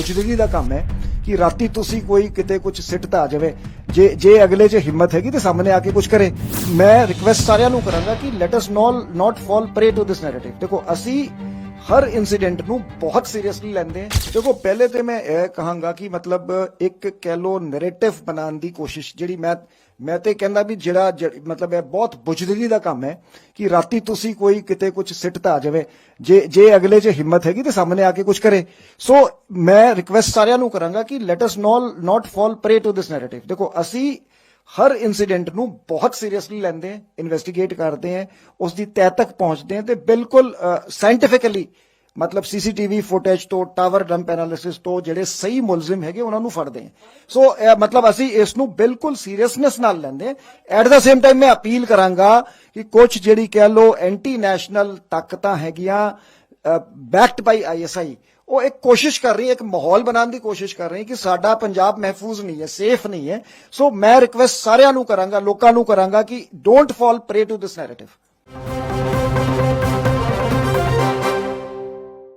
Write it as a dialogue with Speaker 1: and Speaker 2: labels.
Speaker 1: ਬੁਝਦਗੀ ਦਾ ਕੰਮ ਹੈ ਕਿ ਰਾਤੀ ਤੁਸੀਂ ਕੋਈ ਕਿਤੇ ਕੁਝ ਸਿੱਟਦਾ ਆ ਜਾਵੇ। ਜੇ ਜੇ ਅਗਲੇ 'ਚ ਹਿੰਮਤ ਹੈਗੀ ਤੇ ਸਾਹਮਣੇ ਆ ਕੇ ਕੁਝ ਕਰੇ। ਮੈਂ ਰਿਕਵੈਸਟ ਸਾਰਿਆਂ ਨੂੰ ਕਰਾਂਗਾ ਕਿ let us not fall prey to this narrative ਦੇਖੋ, ਅਸੀਂ ਹਰ ਇਨਸੀਡੈਂਟ ਨੂੰ ਬਹੁਤ ਸੀਰੀਅਸਲੀ ਲੈਂਦੇ ਹਾਂ ਦੇਖੋ, ਪਹਿਲੇ ਤੇ ਮੈਂ ਇਹ ਕਹਾਂਗਾ ਕਿ ਮਤਲਬ ਇੱਕ ਕਹਿ ਲੋ ਨੈਰੇਟਿਵ ਬਣਾਉਣ ਦੀ ਕੋਸ਼ਿਸ਼ ਜਿਹੜੀ ਮੈਂ ਮੈਂ ਤੇ ਕਹਿੰਦਾ ਵੀ ਜਿਹੜਾ ਮਤਲਬ ਇਹ ਬਹੁਤ ਬੁਝਦਗੀ ਦਾ ਕੰਮ ਹੈ ਕਿ ਰਾਤੀ ਤੁਸੀਂ ਕੋਈ ਕਿਤੇ ਕੁਝ ਸਿੱਟਦਾ ਆ ਜਾਵੇ, ਜੇ ਜੇ ਅਗਲੇ 'ਚ ਹਿੰਮਤ ਹੈਗੀ ਤੇ ਸਾਹਮਣੇ ਆ ਕੇ ਕੁਝ ਕਰੇ। ਸੋ ਮੈਂ ਰਿਕਵੈਸਟ ਸਾਰਿਆਂ ਨੂੰ ਕਰਾਂਗਾ ਕਿ let us not fall prey to this narrative ਦੇਖੋ, ਅਸੀਂ ਹਰ ਇਨਸੀਡੈਂਟ ਨੂੰ ਬਹੁਤ ਸੀਰੀਅਸਲੀ ਲੈਂਦੇ ਹਾਂ ਇਨਵੈਸਟੀਗੇਟ ਕਰਦੇ ਹਾਂ ਉਸ ਦੀ ਤਹਿ ਤੱਕ ਪਹੁੰਚਦੇ ਹਾਂ ਤੇ ਬਿਲਕੁਲ ਸਾਇੰਟੀਫਿਕਲੀ ਮਤਲਬ ਸੀਸੀਟੀਵੀ ਫੁਟੇਜ ਤੋਂ ਟਾਵਰ ਡੰਪ ਐਨਾਲਿਸਿਸ ਤੋਂ ਜਿਹੜੇ ਸਹੀ ਮੁਲਜ਼ਮ ਹੈਗੇ ਉਹਨਾਂ ਨੂੰ ਫੜਦੇ ਹਾਂ ਸੋ ਮਤਲਬ ਅਸੀਂ ਇਸ ਨੂੰ ਬਿਲਕੁਲ ਸੀਰੀਅਸਨੈਸ ਨਾਲ ਲੈਂਦੇ ਹਾਂ ਐਟ ਦਾ ਸੇਮ ਟਾਈਮ ਮੈਂ ਅਪੀਲ ਕਰਾਂਗਾ ਕਿ ਕੁਝ ਜਿਹੜੀ ਕਹਿ ਲੋ ਐਂਟੀ ਨੈਸ਼ਨਲ ਤਾਕਤਾਂ ਹੈਗੀਆਂ ਬੈਕਡ ਬਾਈ ਆਈਐਸਆਈ ਉਹ ਇੱਕ ਕੋਸ਼ਿਸ਼ ਕਰ ਰਹੀ ਹੈ, ਇੱਕ ਮਾਹੌਲ ਬਣਾਉਣ ਦੀ ਕੋਸ਼ਿਸ਼ ਕਰ ਰਹੀ ਹੈ ਕਿ ਸਾਡਾ ਪੰਜਾਬ ਮਹਿਫੂਜ਼ ਨਹੀਂ ਹੈ ਸੇਫ ਨਹੀਂ ਹੈ। ਸੋ ਮੈਂ ਰਿਕਵੈਸਟ ਸਾਰਿਆਂ ਨੂੰ ਕਰਾਂਗਾ, ਲੋਕਾਂ ਨੂੰ ਕਰਾਂਗਾ ਕਿ don't fall prey to this narrative